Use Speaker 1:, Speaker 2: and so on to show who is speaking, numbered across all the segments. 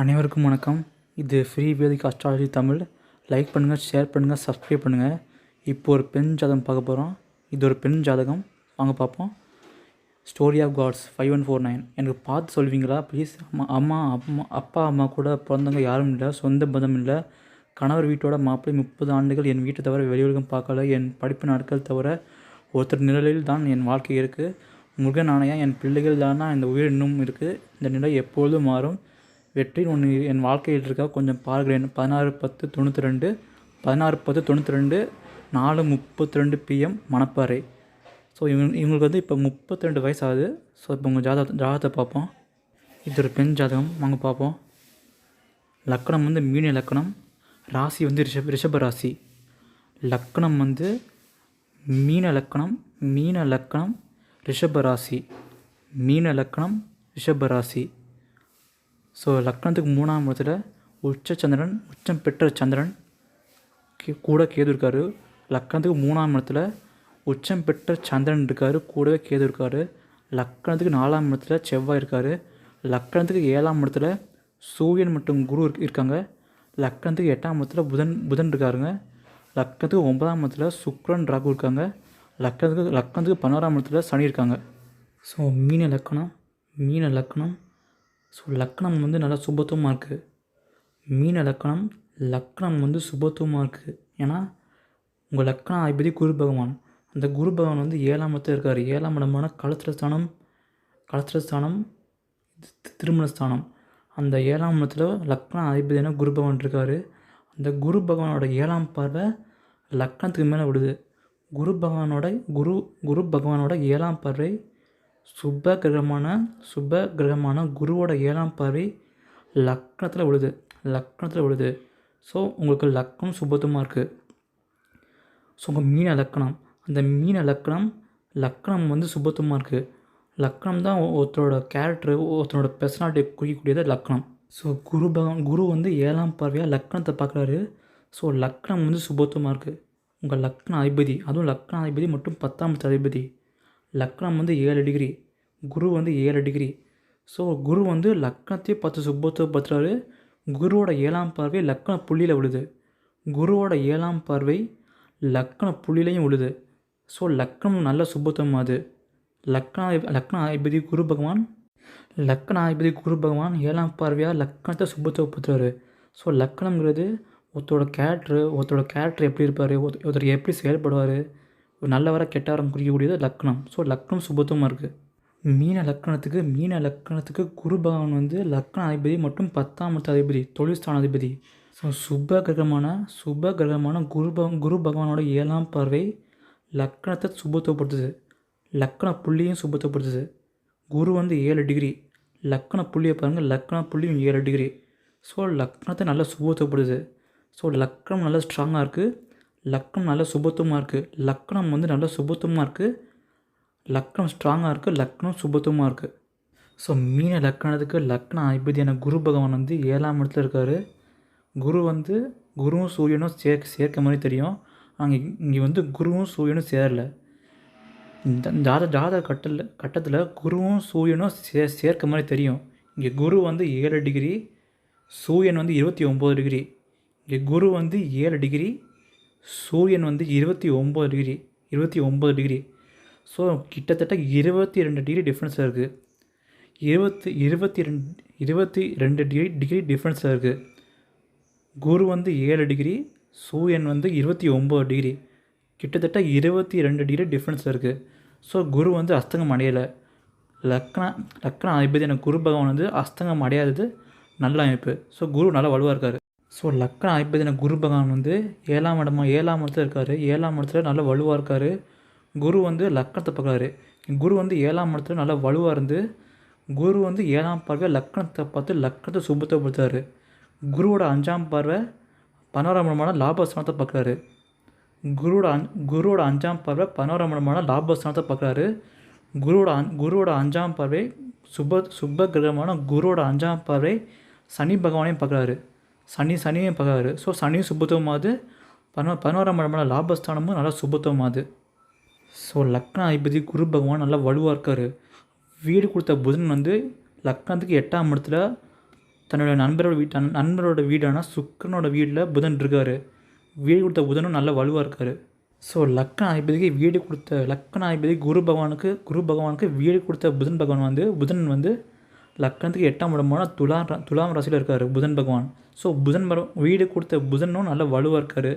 Speaker 1: அனைவருக்கும் வணக்கம். இது free vedic astrology Tamil. Like பண்ணுங்கள் ஷேர் பண்ணுங்கள் சப்ஸ்கிரைப் பண்ணுங்கள் இப்போ ஒரு பெண் ஜாதகம் பார்க்க போகிறோம் இது ஒரு பெண் ஜாதகம். வாங்க பார்ப்போம். Story of gods five one four nine எனக்கு பார்த்து சொல்வீங்களா? ப்ளீஸ் அம்மா அம்மா அம்மா அப்பா அம்மா கூட பிறந்தவங்க யாரும் இல்லை. சொந்த பந்தம் இல்லை. கணவர் வீட்டோட மாப்பிள்ளை முப்பது ஆண்டுகள் என் வீட்டை தவிர வெளியுலகம் பார்க்கல. என் படிப்பு நாட்கள் தவிர ஒருத்தர் நிழலில் தான் என் வாழ்க்கை இருக்குது முருகன் ஆணையா என் பிள்ளைகள் தானா? இந்த உயிர் இன்னும் இருக்குது இந்த நிலை எப்பொழுதும் மாறும். வெற்றி ஒன்று என் வாழ்க்கையில் இருக்கா கொஞ்சம் பாருங்களேன். பதினாறு பத்து தொண்ணூற்றி ரெண்டு பதினாறு பத்து தொண்ணூற்றி ரெண்டு நாலு முப்பத்தி ரெண்டு பிஎம் மணப்பாறை. ஸோ இவங்க இவங்களுக்கு வந்து இப்போ முப்பத்தி ரெண்டு வயசு ஆகுது ஸோ இப்போ உங்கள் ஜாதக ஜாதகத்தை பார்ப்போம். இது ஒரு பெண் ஜாதகம். வாங்க பார்ப்போம். லக்கணம் வந்து மீன லக்கணம். ராசி வந்து ரிஷப் ரிஷப ராசி. லக்கணம் வந்து மீன லக்கணம் மீன லக்கணம் ரிஷப ராசி. மீன லக்கணம் ரிஷப ராசி. ஸோ லக்னத்துக்கு மூணாம் இடத்துல உச்ச சந்திரன் உச்சம் பெற்ற சந்திரன் கே- கூட கேது இருக்காரு. லக்னத்துக்கு மூணாம் இடத்துல உச்சம் பெற்ற சந்திரன் இருக்காரு கூடவே கேது இருக்காரு. லக்னத்துக்கு நாலாம் இடத்துல செவ்வாய் இருக்காரு. லக்னத்துக்கு ஏழாம் இடத்துல சூரியன் மற்றும் குரு இருக்காங்க. லக்னத்துக்கு எட்டாம் இடத்துல புதன் புதன் இருக்காருங்க. லக்னத்துக்கு ஒன்பதாம் இடத்துல சுக்ரன் ராகு இருக்காங்க. லக்னத்துக்கு லக்னத்துக்கு பதினோராம் இடத்துல சனி இருக்காங்க. ஸோ மீன லக்கணம் மீன லக்கணம் ஸோ லக்கணம் வந்து நல்லா சுபத்துவமாக இருக்குது மீன லக்கணம் லக்னம் வந்து சுபத்துவமாக இருக்குது ஏன்னா உங்கள் லக்கணம் அதிபதி குரு பகவான். அந்த குரு பகவான் வந்து ஏழாம் இடத்துல இருக்கார். ஏழாம் இடமான கலத்திரஸ்தானம் ஸ்தானம் திருமணஸ்தானம். ஸ்தானம் திருமண ஸ்தானம் அந்த ஏழாம் இடத்துல லக்னம் அதிபதியான குரு பகவான் இருக்கார். அந்த குரு பகவானோட ஏழாம் பார்வை லக்னத்துக்கு மேலே விடுது குரு பகவானோட குரு குரு பகவானோட ஏழாம் பார்வை சுப கிரகமான சுப கிரகமான குருவோட ஏழாம் பார்வை லக்னத்தில் விழுது. லக்னத்தில் விழுது. ஸோ உங்களுக்கு லக்னம் சுபத்துமாக இருக்குது ஸோ உங்கள் மீன லக்கணம் அந்த மீன லக்கணம் லக்கணம் வந்து சுபத்துவமாக இருக்குது லக்கணம் தான் ஒருத்தரோட கேரக்டர் ஒருத்தரோட பர்சனாலிட்டி குறிக்கக்கூடியது லக்கணம் ஸோ குரு பகவான் குரு வந்து ஏழாம் பார்வையாக லக்கணத்தை பார்க்குறாரு. ஸோ லக்கணம் வந்து சுபத்துவமாக இருக்குது உங்கள் லக்ன அதிபதி அதுவும் லக்ன அதிபதி மற்றும் பத்தாம் அதிபதி. லக்னம் வந்து ஏழு டிகிரி குரு வந்து ஏழு டிகிரி. ஸோ குரு வந்து லக்னத்தையே பார்த்து சுபத்துவப்படுத்துறாரு குருவோட ஏழாம் பார்வை லக்ன புள்ளியில் விழுது. குருவோட ஏழாம் பார்வை லக்ன புள்ளிலையும் விழுது. ஸோ லக்னம் நல்ல சுபத்துவம் அது. லக்னா லக்னாதிபதி குரு பகவான் லக்னாதிபதி குரு பகவான் ஏழாம் பார்வையாக லக்னத்தை சுபத்துவப்படுத்துறாரு ஸோ லக்னங்கிறது ஒருத்தரோட கேரக்டரு ஒருத்தரோட கேரக்டர் எப்படி இருப்பார் ஒருத்தர் எப்படி செயல்படுவார் நல்லவர கெட்டவரம் குறிக்கக்கூடியது லக்னம். ஸோ லக்னம் சுபத்துவமாக இருக்குது மீன லக்கணத்துக்கு மீன லக்கணத்துக்கு குரு பகவான் வந்து லக்ன அதிபதி மற்றும் பத்தாம் இடத்து அதிபதி தொழில் ஸ்தான அதிபதி. ஸோ சுப கிரகமான சுப கிரகமான குரு பக குரு பகவானோட ஏழாம் பார்வை லக்கணத்தை சுபத்துவப்படுத்துது. லக்கண புள்ளியும் சுபத்துவப்படுத்துது. குரு வந்து ஏழு டிகிரி. லக்கண புள்ளியை பாருங்கள் லக்கண புள்ளியும் ஏழு டிகிரி. ஸோ லக்னத்தை நல்லா சுபத்துவப்படுது ஸோ லக்னம் நல்லா ஸ்ட்ராங்காக இருக்குது லக்னம் நல்லா சுபத்துவமாக இருக்குது லக்னம் வந்து நல்லா சுபத்துவமாக இருக்குது லக்னம் ஸ்ட்ராங்காக இருக்குது லக்னம் சுபத்துவமாக இருக்குது ஸோ மீன லக்கணத்துக்கு லக்ன அதிபதியான குரு பகவான் வந்து ஏழாம் இடத்துல இருக்கார். குரு வந்து குருவும் சூரியனும் சேர்க்க சேர்க்க மாதிரி தெரியும். அங்கே இங்கே வந்து குருவும் சூரியனும் சேரலை. இந்த ஜாத ஜாதக கட்டத்தில் கட்டத்தில் குருவும் சூரியனும் சே சேர்க்க மாதிரி தெரியும். இங்கே குரு வந்து ஏழு டிகிரி சூரியன் வந்து இருபத்தி ஒம்பது டிகிரி இங்கே குரு வந்து ஏழு டிகிரி சூரியன் வந்து இருபத்தி ஒம்பது டிகிரி இருபத்தி ஒம்பது டிகிரி. ஸோ கிட்டத்தட்ட இருபத்தி ரெண்டு டிகிரி டிஃப்ரென்ஸில் இருக்குது இருபத்தி இருபத்தி ரெண்டு இருபத்தி ரெண்டு டிகிரி டிகிரி டிஃப்ரென்ஸில் இருக்குது குரு வந்து ஏழு டிகிரி சூரியன் வந்து இருபத்தி ஒம்பது டிகிரி. கிட்டத்தட்ட இருபத்தி ரெண்டு டிகிரி டிஃப்ரென்ஸில் இருக்குது ஸோ குரு வந்து அஸ்தங்கம் அடையலை. லக்ன லக்ன அதிபதியான குரு பகவான் வந்து அஸ்தங்கம் அடையாதது நல்ல அமைப்பு. ஸோ குரு நல்லா வலுவாக இருக்கார். ஸோ லக்ன அதிபதியான குரு பகவான் வந்து ஏழாம் இடமா ஏழாம் இடத்துல இருக்கார். ஏழாம் இடத்துல நல்லா வலுவாக இருக்கார். குரு வந்து லக்னத்தை பார்க்குறாரு. குரு வந்து ஏழாம் இடத்துல நல்லா வலுவாக இருந்து குரு வந்து ஏழாம் பார்வை லக்னத்தை பார்த்து லக்னத்தை சுபத்தப்படுத்துறாரு. குருவோட அஞ்சாம் பார்வை பன்னோராம் இடமான லாபஸ்தானத்தை பார்க்குறாரு. குருவோட அஞ் குருவோட அஞ்சாம் பார்வை பன்னோராம் இடமான லாபஸ்தானத்தை பார்க்குறாரு. குருவோட அஞ் குருவோட அஞ்சாம் பார்வை சுப சுப கிரகமான குருவோட அஞ்சாம் பார்வை சனி பகவானையும் பார்க்குறாரு. சனி சனியும் பகாரு ஸோ சனியும் சுபத்துவமாகுது பதினோ பதினோராம் இடமான லாபஸ்தானமும் நல்லா சுபத்துவமாது ஸோ லக்ன அதிபதி குரு பகவான் நல்லா வலுவாக இருக்கார். வீடு கொடுத்த புதன் வந்து லக்னத்துக்கு எட்டாம் இடத்துல தன்னோட நண்பரோட வீட்டு நண்பரோட வீடான சுக்கரனோட வீட்டில் புதன் இருக்கார். வீடு கொடுத்த புதனும் நல்ல வலுவாக இருக்கார். ஸோ லக்கண அதிபதிக்கு வீடு கொடுத்த லக்கண அதிபதி குரு பகவானுக்கு குரு பகவானுக்கு வீடு கொடுத்த புதன் பகவான் வந்து புதன் வந்து லக்கணத்துக்கு எட்டாம் இடமான துலா துலாம் ராசியில் இருக்கார் புதன் பகவான். ஸோ புதன் பர வீடு கொடுத்த புதனும் நல்ல வலுவாக இருக்கார்.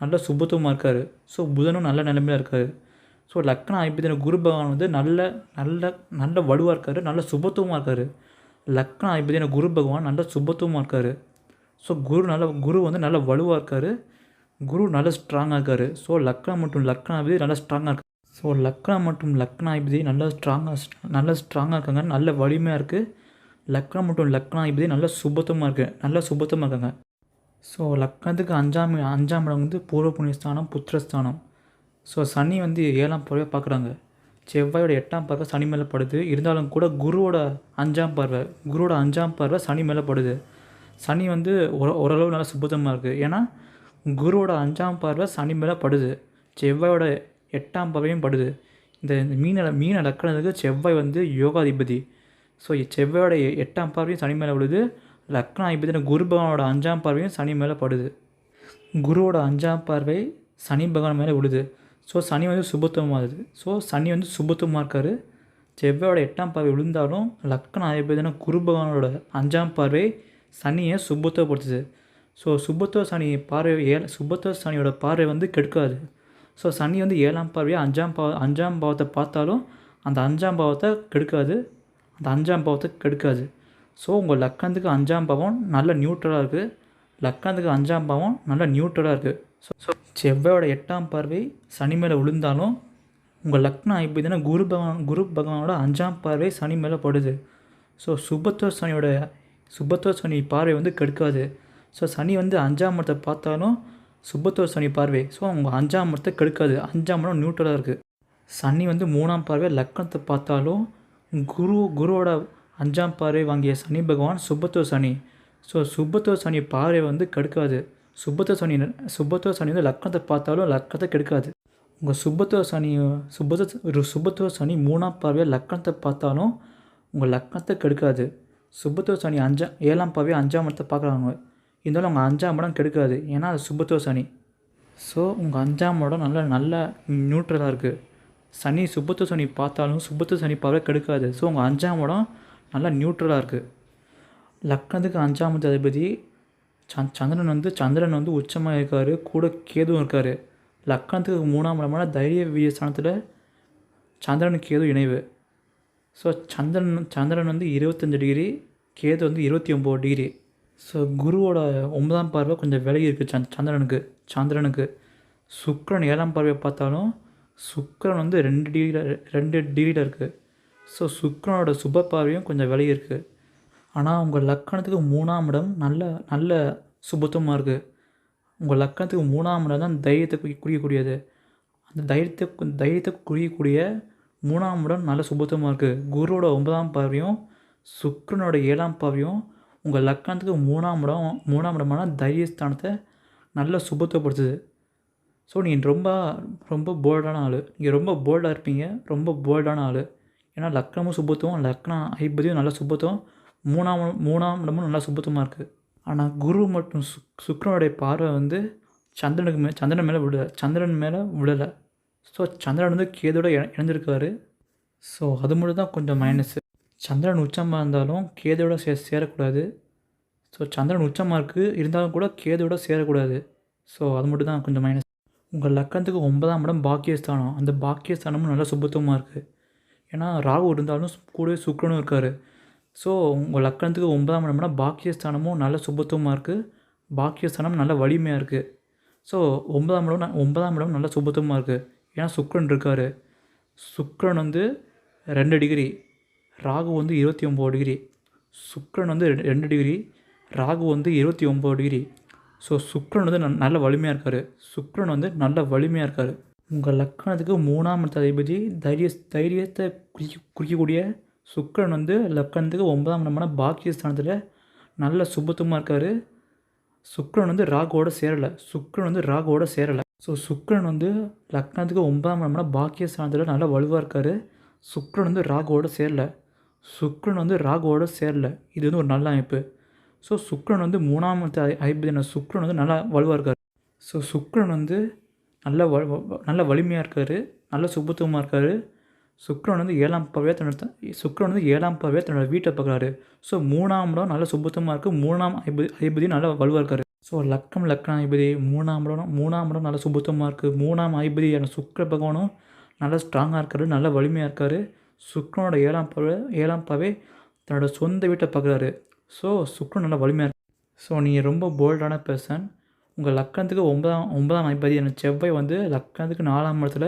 Speaker 1: நல்ல சுபத்துவமாக இருக்கார். ஸோ புதனும் நல்ல நிலைமையில் இருக்கார். ஸோ லக்கண அதிபதியான குரு பகவான் வந்து நல்ல நல்ல நல்ல வலுவாக இருக்கார். நல்ல சுபத்துவமாக இருக்கார். லக்ன அதிபதியான குரு பகவான் நல்ல சுபத்துவமாக இருக்கார். ஸோ குரு நல்ல குரு வந்து நல்ல வலுவாக இருக்கார். குரு நல்ல ஸ்ட்ராங்காக இருக்கார். ஸோ லக்னம் மற்றும் லக்னாதிபதி நல்ல ஸ்ட்ராங்காக இருக்கார். ஸோ லக்னா மற்றும் லக்னா இப்படி நல்ல ஸ்ட்ராங்காக நல்ல ஸ்ட்ராங்காக இருக்காங்க. நல்ல வலிமையாக இருக்குது லக்னா மற்றும் லக்னாதிபதி நல்ல சுபத்தமாக இருக்குது நல்ல சுபத்தமாக இருக்காங்க. ஸோ லக்னத்துக்கு அஞ்சாம் அஞ்சாம் இடம் வந்து பூர்வ புண்ணியஸ்தானம் புத்திரஸ்தானம். ஸோ சனி வந்து ஏழாம் பறவை பார்க்குறாங்க. செவ்வாயோட எட்டாம் பார்வை சனி மேலே படுது. இருந்தாலும் கூட குருவோட அஞ்சாம் பார்வை குருவோட அஞ்சாம் பார்வை சனி மேலே படுது. சனி வந்து ஓரளவு நல்லா சுபத்தமாக இருக்குது ஏன்னா குருவோட அஞ்சாம் பார்வை சனி மேலே படுது. செவ்வாயோட எட்டாம் பவையும் படுது. இந்த மீன மீன லக்கணத்துக்கு செவ்வாய் வந்து யோகாதிபதி. ஸோ செவ்வாயோட எட்டாம் பார்வையும் சனி மேலே விழுது. லக்னாதிபதியான குரு பகவானோட அஞ்சாம் பார்வையும் சனி மேலே படுது. குருவோட அஞ்சாம் பார்வை சனி பகவான் மேலே விழுது. ஸோ சனி வந்து சுபத்துவமாகுது ஸோ சனி வந்து சுபத்துவமாக இருக்கார். செவ்வாயோட எட்டாம் பார்வை விழுந்தாலும் லக்கண அதிபதியான குரு பகவானோட அஞ்சாம் பார்வை சனியை சுபத்துவப்படுத்துது. ஸோ சுபத்துவ சனி பார்வை ஏ சுபத்துவ சனியோட பார்வை வந்து கெடுக்காது. ஸோ சனி வந்து ஏழாம் பார்வையை? அஞ்சாம் பாவ அஞ்சாம் பாவத்தை பார்த்தாலும் அந்த அஞ்சாம் பாவத்தை கெடுக்காது. அந்த அஞ்சாம் பாவத்தை கெடுக்காது. ஸோ உங்கள் லக்கணத்துக்கு அஞ்சாம் பாவம் நல்ல நியூட்ரலாக இருக்குது லக்கணத்துக்கு அஞ்சாம் பாவம் நல்ல நியூட்ரலாக இருக்குது ஸோ ஸோ செவ்வாயோட எட்டாம் பார்வை சனி மேலே விழுந்தாலும் உங்கள் லக்னம் ஐப்பதினா குரு பகவான் குரு பகவானோட அஞ்சாம் பார்வை சனி மேலே படுது. ஸோ சுபத்துவ சனியோட சுபத்துவ சனி பார்வை வந்து கெடுக்காது. ஸோ சனி வந்து அஞ்சாம் இடத்தை பார்த்தாலும் சுபத்தோர் சனி பார்வை. ஸோ உங்கள் அஞ்சாம் இடத்தை கெடுக்காது. அஞ்சாம் இடம் நியூட்ரலாக இருக்குது சனி வந்து மூணாம் பார்வை லக்கணத்தை பார்த்தாலும் குரு குருவோட அஞ்சாம் பார்வை வாங்கிய சனி பகவான் சுபத்துவ சனி. ஸோ சுபத்துவ சனி பார்வை வந்து கெடுக்காது. சுபத்துவ சனி சுபத்துவ சனி வந்து லக்கணத்தை பார்த்தாலும் லக்கணத்தை கெடுக்காது. உங்கள் சுபத்துவ சனி சுபத்துவ ஒரு சனி மூணாம் பார்வையை லக்கணத்தை பார்த்தாலும் உங்கள் லக்கணத்தை கெடுக்காது. சுபத்துவ சனி அஞ்சாம் ஏழாம் பார்வையை அஞ்சாம் இடத்தை பார்க்குறாங்க. இருந்தாலும் உங்கள் அஞ்சாம் இடம் கெடுக்காது. ஏன்னா அது சுபத்துவ சனி. ஸோ உங்கள் அஞ்சாம் இடம் நல்ல நல்ல நியூட்ரலாக இருக்குது சனி சுபத்துவ சனி பார்த்தாலும் சுபத்துவ சனி பார்வை கெடுக்காது. ஸோ உங்கள் அஞ்சாம் இடம் நல்லா நியூட்ரலாக இருக்குது லக்னத்துக்கு அஞ்சாம் அதிபதி சந் சந்திரன் வந்து சந்திரன் வந்து உச்சமாக இருக்கார். கூட கேதுவும் இருக்கார். லக்னத்துக்கு மூணாம் இடமான தைரிய வீரிய ஸ்தானத்தில் சந்திரன் கேது இணைவு. ஸோ சந்திரன் சந்திரன் வந்து இருபத்தஞ்சு டிகிரி கேது வந்து இருபத்தி ஒம்பது டிகிரி. ஸோ குருவோட ஒன்பதாம் பார்வை கொஞ்சம் விலகி இருக்குது சந்த் சந்திரனுக்கு சந்திரனுக்கு. சுக்கரன் ஏழாம் பார்வையை பார்த்தாலும் சுக்கரன் வந்து ரெண்டு டிகிரியில் ரெண்டு டிகிரியில் இருக்குது ஸோ சுக்கரனோட சுப பார்வையும் கொஞ்சம் விலகி இருக்குது ஆனால் உங்கள் லக்கணத்துக்கு மூணாம் இடம் நல்ல நல்ல சுபத்துவமாக இருக்குது உங்கள் லக்கணத்துக்கு மூணாம் இடம் தான் தைரியத்தை குறியக்கூடியது குறிக்கக்கூடியது அந்த தைரியத்தை தைரியத்தை குறிக்கக்கூடிய மூணாம் இடம் நல்ல சுபத்துவமாக இருக்குது குருவோட ஒன்பதாம் பார்வையும் சுக்கரனோட ஏழாம் பார்வையும் உங்கள் லக்கணத்துக்கு மூணாம் இடம் மூணாம் இடமான தைரியஸ்தானத்தை நல்ல சுபத்துவப்படுத்துது. ஸோ நீங்கள் ரொம்ப ரொம்ப போல்டான ஆள். நீங்கள் ரொம்ப போல்டாக இருப்பீங்க. ரொம்ப போல்டான ஆள். ஏன்னா லக்னமும் சுபத்துவம் லக்னம் ஐப்பதியும் நல்ல சுபத்துவம். மூணாம் மூணாம் இடமும் நல்லா சுபத்துவமாக இருக்குது ஆனால் குரு மற்றும் சுக் சுக்ரனுடைய பார்வை வந்து சந்திரனுக்கு மே சந்திரன் மேலே விடலை சந்திரன் மேலே விடலை ஸோ சந்திரன் வந்து கேதோட இணை- இணைஞ்சிருக்காரு ஸோ அது மட்டும் தான் கொஞ்சம் மைனஸு சந்திரன் உச்சமாக இருந்தாலும் கேதோட சே சேரக்கூடாது. ஸோ சந்திரன் உச்சமாக இருக்குது இருந்தாலும் கூட கேதோட சேரக்கூடாது. ஸோ அது மட்டும் தான் கொஞ்சம் மைனஸ் உங்கள் லக்கணத்துக்கு ஒன்பதாம் இடம் பாக்கியஸ்தானம். அந்த பாக்கியஸ்தானமும் நல்லா சுபத்துவமாக இருக்குது ஏன்னா ராகு இருந்தாலும் கூடவே சுக்ரனும் இருக்கார். ஸோ உங்கள் லக்கணத்துக்கு ஒன்பதாம் இடம்னா பாக்கியஸ்தானமும் நல்ல சுபத்துவமாக இருக்குது பாக்கியஸ்தானம் நல்ல வலிமையாக இருக்குது ஸோ ஒன்பதாம் இடம் ஒன்பதாம் இடம் நல்ல சுபத்துவமாக இருக்குது ஏன்னா சுக்ரன் இருக்கார். சுக்ரன் வந்து ரெண்டு டிகிரி ராகு வந்து இருபத்தி ஒம்பது டிகிரி. சுக்ரன் வந்து ரெண்டு ரெண்டு டிகிரி. ராகு வந்து இருபத்தி ஒம்பது டிகிரி. ஸோ சுக்ரன் வந்து நல்ல வலிமையாக இருக்கார். சுக்ரன் வந்து நல்ல வலிமையாக இருக்கார். உங்கள் லக்கணத்துக்கு மூணாம் இடத்த அதிபதி தைரிய தைரியத்தை குறிக்க குறிக்கக்கூடிய சுக்ரன் வந்து லக்கணத்துக்கு ஒன்பதாம் இடமான பாக்கியஸ்தானத்தில் நல்ல சுபத்துவமாக இருக்கார். சுக்கிரன் வந்து ராகுவோட சேரலை. சுக்ரன் வந்து ராகுவோட சேரலை. ஸோ சுக்ரன் வந்து லக்னத்துக்கு ஒன்பதாம் இடமான பாக்கியஸ்தானத்தில் நல்லா வலுவாக இருக்கார். சுக்ரன் வந்து ராகுவோட சேரலை. சுக்ரன் வந்து ராகுவோட சேரல. இது வந்து ஒரு நல்ல அமைப்பு. ஸோ சுக்ரன் வந்து மூணாம் ஐபதின சுக்ரன் வந்து நல்லா வலுவாக இருக்கார். ஸோ சுக்ரன் வந்து நல்ல வ வ- நல்ல வலிமையாக இருக்கார். நல்ல சுபத்துவமாக இருக்கார். சுக்ரன் வந்து ஏழாம் பாவையாக தன்னோட சுக்ரன் வந்து ஏழாம் பாவையாக தன்னோட வீட்டை பார்க்குறாரு. ஸோ மூணாம் இடம் நல்ல சுபத்துவமாக இருக்குது மூணாம் ஐபதி ஐபதி நல்லா வலுவாக இருக்கார். ஸோ லக்கம் லக்கண ஐபதி மூணாம் இடம் மூணாம் இடம் நல்ல சுபத்துவமாக இருக்குது மூணாம் ஐபதி என சுக்கர பகவானும் நல்லா ஸ்ட்ராங்காக இருக்காரு. நல்ல வலிமையாக இருக்கார். சுக்ரனோட ஏழாம் பாவை ஏழாம் பாவே தன்னோட சொந்த வீட்டை பார்க்குறாரு. ஸோ சுக்ரன் நல்லா வலிமையாக இருக்கு. ஸோ நீங்கள் ரொம்ப போல்டான பர்சன் உங்கள் லக்கணத்துக்கு ஒன்பதாம் ஒன்பதாம் அதிபதியான செவ்வாய் வந்து லக்கணத்துக்கு நாலாம் இடத்துல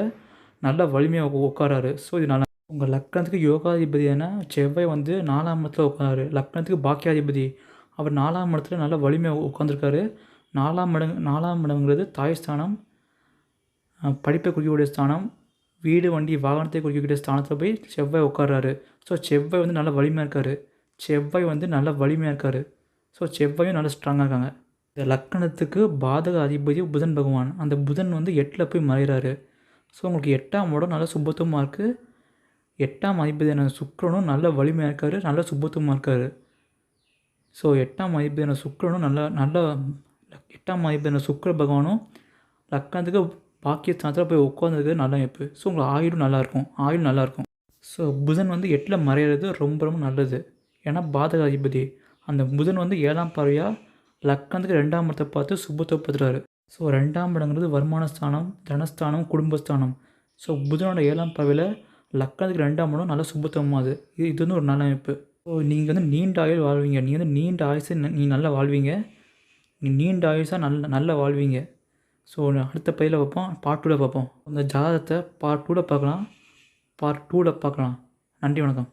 Speaker 1: நல்லா வலிமையாக உட்காராரு ஸோ இது நல்லா உங்கள் லக்கணத்துக்கு யோகாதிபதியான செவ்வாய் வந்து நாலாம் இடத்துல உட்காராரு லக்கணத்துக்கு பாக்கியாதிபதி. அவர் நாலாம் இடத்துல நல்ல வலிமையாக உட்காந்துருக்காரு நாலாம் இடம் நாலாம் இடங்கிறது தாய் ஸ்தானம் படிப்பை குறிக்கக்கூடிய ஸ்தானம் வீடு வண்டி வாகனத்தை குறிக்கக்கூடிய ஸ்தானத்தில் போய் செவ்வாய் உட்கார்றாரு. ஸோ செவ்வாய் வந்து நல்ல வலிமையாக இருக்கார். செவ்வாய் வந்து நல்லா வலிமையாக இருக்கார். ஸோ செவ்வாயும் நல்லா ஸ்ட்ராங்காக இருக்காங்க. இந்த லக்கணத்துக்கு பாதக அதிபதி புதன் பகவான். அந்த புதன் வந்து எட்டில் போய் மறைகிறாரு ஸோ உங்களுக்கு எட்டாம் இடம் நல்ல சுபத்துவமாக இருக்குது எட்டாம் அதிபதியான சுக்கிரனும் நல்ல வலிமையாக இருக்கார். நல்ல சுபத்துவமாக இருக்கார். ஸோ எட்டாம் அதிபதியான சுக்கிரனும் நல்ல நல்ல எட்டாம் அதிபதியான சுக்கர பகவானும் லக்கணத்துக்கு பாக்கியஸ்தானத்தில் போய் உட்காந்துருக்கு நல்ல அமைப்பு. ஸோ உங்களுக்கு ஆயுளும் நல்லாயிருக்கும் ஆயுள் நல்லாயிருக்கும் ஸோ புதன் வந்து எட்டில் மறையிறது ரொம்ப ரொம்ப நல்லது. ஏன்னா பாதக அதிபதி அந்த புதன் வந்து ஏழாம் பறவையாக லக்கணத்துக்கு ரெண்டாம் இடத்தை பார்த்து சுபத்துவப்படுத்துறாரு ஸோ ரெண்டாம் இடங்கிறது வருமான ஸ்தானம் தனஸ்தானம் குடும்பஸ்தானம். ஸோ புதனோட ஏழாம் பறவையில் லக்கணத்துக்கு ரெண்டாம் இடம் நல்லா சுபத்துவமாகுது இது இது வந்து ஒரு நல்ல அமைப்பு. ஸோ நீங்கள் வந்து நீண்ட ஆயுள் வாழ்வீங்க. நீங்கள் வந்து நீண்ட ஆயுசு நீ நல்லா வாழ்வீங்க. நீ நீண்ட ஆயுசாக நல்ல நல்லா வாழ்வீங்க. ஸோ அடுத்த பையில் பார்ப்போம் பார்ட் டூவில் பார்ப்போம் அந்த ஜாதகத்தை பார்ட் டூவில் பார்க்கலாம் பார்ட் டூவில் பார்க்கலாம். நன்றி வணக்கம்.